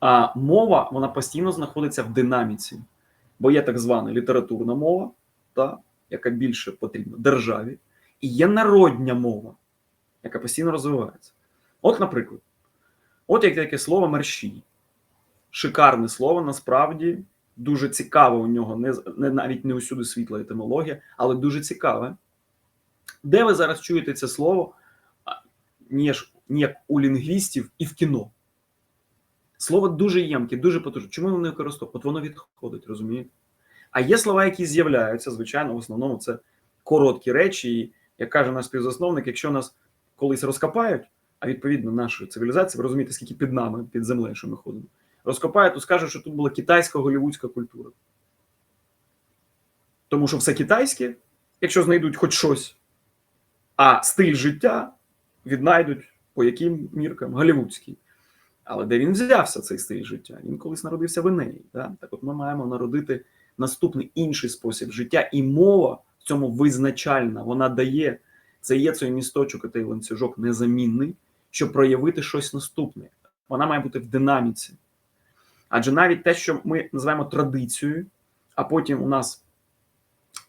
А мова вона постійно знаходиться в динаміці, бо є так звана літературна мова, та, яка більше потрібна державі, і є народня мова, яка постійно розвивається. От, наприклад, от як таке слово мерщій. Шикарне слово, насправді дуже цікаве у нього, не, не навіть не усюди світла етимологія, але дуже цікаве. Де ви зараз чуєте це слово, ніж ніяк у лінгвістів і в кіно? Слово дуже ємке, дуже потужне. Чому воно не використовує? От воно відходить, розумієте? А є слова, які з'являються, звичайно, в основному це короткі речі. І, як каже наш співзасновник, якщо нас колись розкопають, а відповідно нашої цивілізації, ви розумієте, скільки під нами, під землею, що ми ходимо, розкопають, то скажуть, що тут була китайська голівудська культура. Тому що все китайське, якщо знайдуть хоч щось, а стиль життя віднайдуть по яким міркам голівудський. Але де він взявся, цей стиль життя? Він колись народився в Енеї. Да? Так от ми маємо народити наступний інший спосіб життя, і мова в цьому визначальна. Вона дає це є цей місточок, цей ланцюжок незамінний, щоб проявити щось наступне. Вона має бути в динаміці. Адже навіть те, що ми називаємо традицією, а потім у нас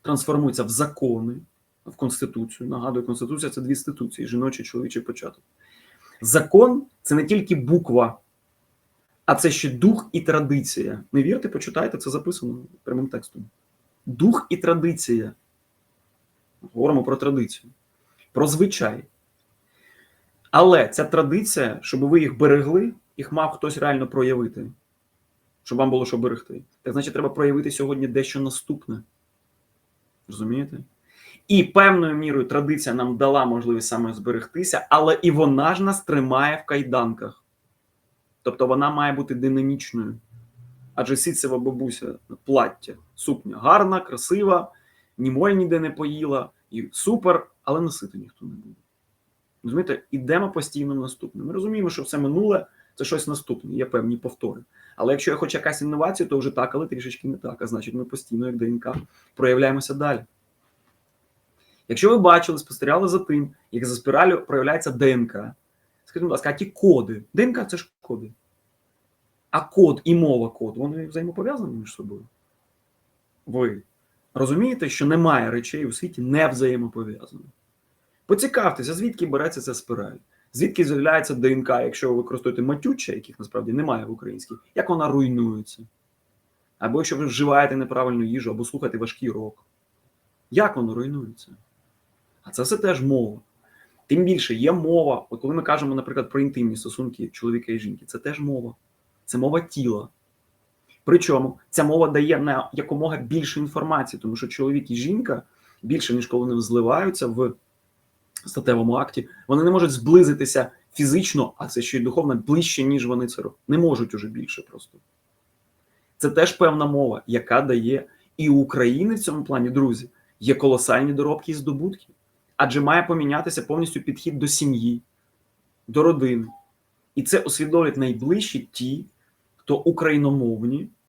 трансформується в закони, в Конституцію. Нагадую, Конституція це дві інституції: жіночий, чоловічий початок. Закон це не тільки буква, а це ще дух і традиція. Не вірте, почитайте, це записано прямим текстом. Дух і традиція. Говоримо про традицію, про звичай. Але ця традиція, щоб ви їх берегли, їх мав хтось реально проявити, щоб вам було що берегти. Так значить, треба проявити сьогодні дещо наступне. Розумієте? І певною мірою традиція нам дала можливість саме зберегтися, але і вона ж нас тримає в кайданках. Тобто вона має бути динамічною. Адже сітцева бабуся, плаття, сукня гарна, красива, ні моль ніде не поїла, і супер, але носити ніхто не буде. Розумієте, ідемо постійно в наступне. Ми розуміємо, що все минуле це щось наступне, є певні повтори. Але якщо є хоч якась інновація, то вже так, але трішечки не так. А значить, ми постійно, як ДНК, проявляємося далі. Якщо ви бачили, спостерігали за тим, як за спіралю проявляється ДНК, скажіть, будь ласка, а ті коди? ДНК це ж коди. А код і мова код, вони взаємопов'язані між собою. Ви розумієте, що немає речей у світі не взаємопов'язаних. Поцікавтеся, звідки береться ця спіраль, звідки з'являється ДНК, якщо ви використовуєте матюче, яких насправді немає в українській, як вона руйнується. Або якщо ви вживаєте неправильну їжу, або слухаєте важкий рок. Як воно руйнується? А це все теж мова. Тим більше є мова. От коли ми кажемо, наприклад, про інтимні стосунки чоловіка і жінки, це теж мова. Це мова тіла. Причому ця мова дає на якомога більше інформації, тому що чоловік і жінка більше, ніж коли вони зливаються в статевому акті, вони не можуть зблизитися фізично, а це ще й духовно ближче, ніж вони це роблять. Не можуть уже більше просто. Це теж певна мова, яка дає і України в цьому плані, друзі, є колосальні доробки і здобутки. Адже має помінятися повністю підхід до сім'ї, до родини. І це усвідомлять найближчі ті, хто україномовні,